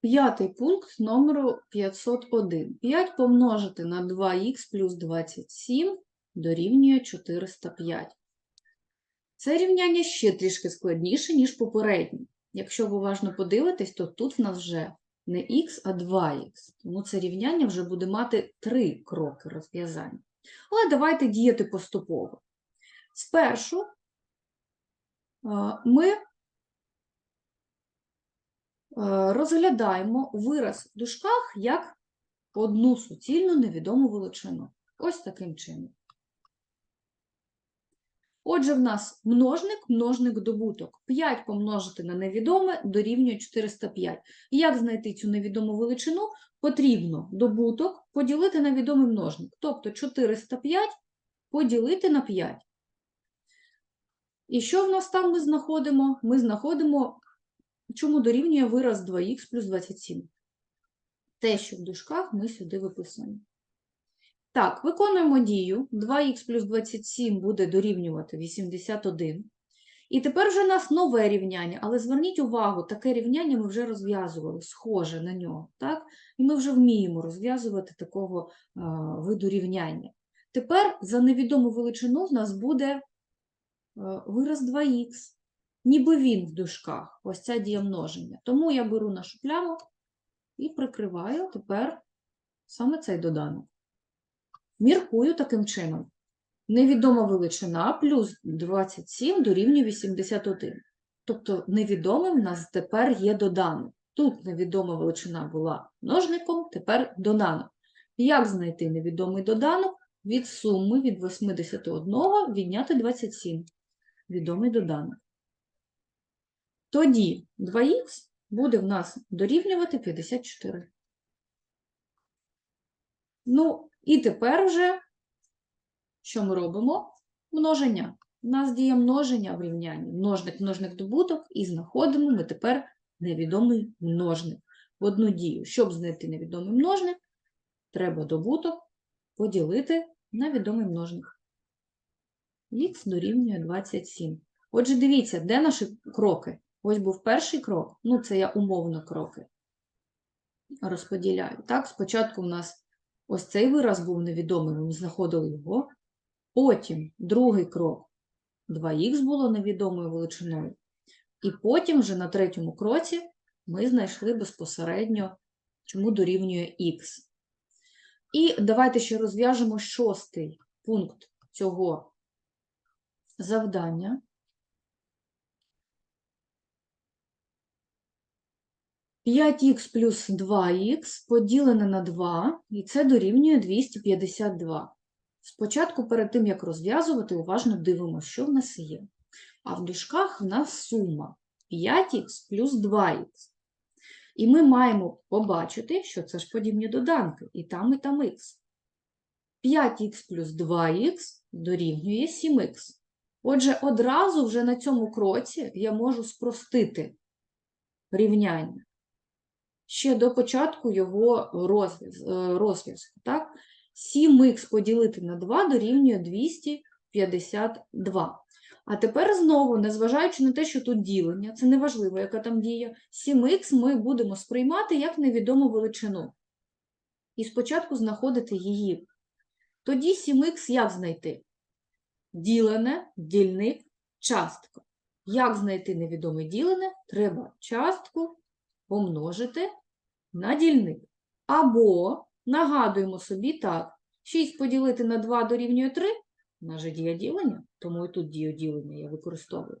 П'ятий пункт номеру 501. 5 помножити на 2х плюс 27 дорівнює 405. Це рівняння ще трішки складніше, ніж попереднє. Якщо ви уважно подивитесь, то тут в нас вже не х, а 2х. Тому це рівняння вже буде мати три кроки розв'язання. Але давайте діяти поступово. Спершу ми розглядаємо вираз в дужках як одну суцільну невідому величину. Ось таким чином. Отже, в нас множник, множник добуток. 5 помножити на невідоме дорівнює 405. Як знайти цю невідому величину? Потрібно добуток поділити на відомий множник. Тобто 405 поділити на 5. І що в нас там ми знаходимо? Ми знаходимо, чому дорівнює вираз 2х плюс 27. Те, що в дужках, ми сюди виписуємо. Так, виконуємо дію. 2х плюс 27 буде дорівнювати 81. І тепер вже у нас нове рівняння, але зверніть увагу, таке рівняння ми вже розв'язували, схоже на нього. Так? І ми вже вміємо розв'язувати такого а, виду рівняння. Тепер за невідому величину в нас буде е, вираз 2х, ніби він в дужках, ось ця дія множення. Тому я беру нашу пляму і прикриваю тепер саме цей доданок. Міркую таким чином. Невідома величина плюс 27 дорівнює 81. Тобто невідомим в нас тепер є доданок. Тут невідома величина була множником, тепер доданок. Як знайти невідомий доданок? Від суми від 81 відняти 27. Відомий доданок. Тоді 2х буде в нас дорівнювати 54. Ну, і тепер вже що ми робимо? Множення. У нас діє множення в рівнянні. Множник, множник добуток, і знаходимо ми тепер невідомий множник. В одну дію. Щоб знайти невідомий множник, треба добуток поділити на відомий множник. Х дорівнює 27. Отже, дивіться, де наші кроки? Ось був перший крок, ну це я умовно кроки розподіляю. Так, спочатку в нас ось цей вираз був невідомий, ми знаходили його. Потім другий крок 2х було невідомою величиною. І потім вже на третьому кроці ми знайшли безпосередньо, чому дорівнює х. І давайте ще розв'яжемо шостий пункт цього завдання. 5х плюс 2х поділене на 2, і це дорівнює 252. Спочатку, перед тим, як розв'язувати, уважно дивимося, що в нас є. А в дужках в нас сума 5х плюс 2х. І ми маємо побачити, що це ж подібні доданки, і там, і там х. 5х плюс 2х дорівнює 7х. Отже, одразу вже на цьому кроці я можу спростити рівняння ще до початку його е, розв'язку. Так? 7х поділити на 2 дорівнює 252. А тепер знову, незважаючи на те, що тут ділення, це не важливо, яка там дія, 7х ми будемо сприймати як невідому величину. І спочатку знаходити її. Тоді 7х як знайти? Ділене, дільник, частка. Як знайти невідоме ділене? Треба частку помножити на дільник. Або нагадуємо собі так, 6 поділити на 2 дорівнює 3, у нас же дія ділення, тому і тут дію ділення я використовую.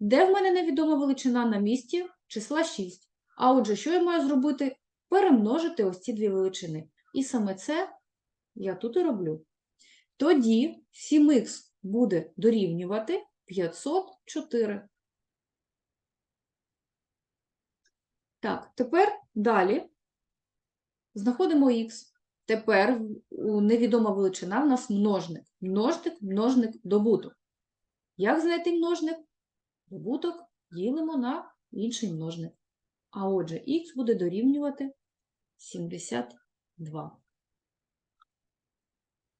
Де в мене невідома величина на місці? Числа 6. А отже, що я маю зробити? Перемножити ось ці дві величини. І саме це я тут і роблю. Тоді 7х буде дорівнювати 504. Так, тепер далі знаходимо х. Тепер невідома величина в нас множник. Множник, множник, добуток. Як знайти множник? Добуток ділимо на інший множник. А отже, х буде дорівнювати 72.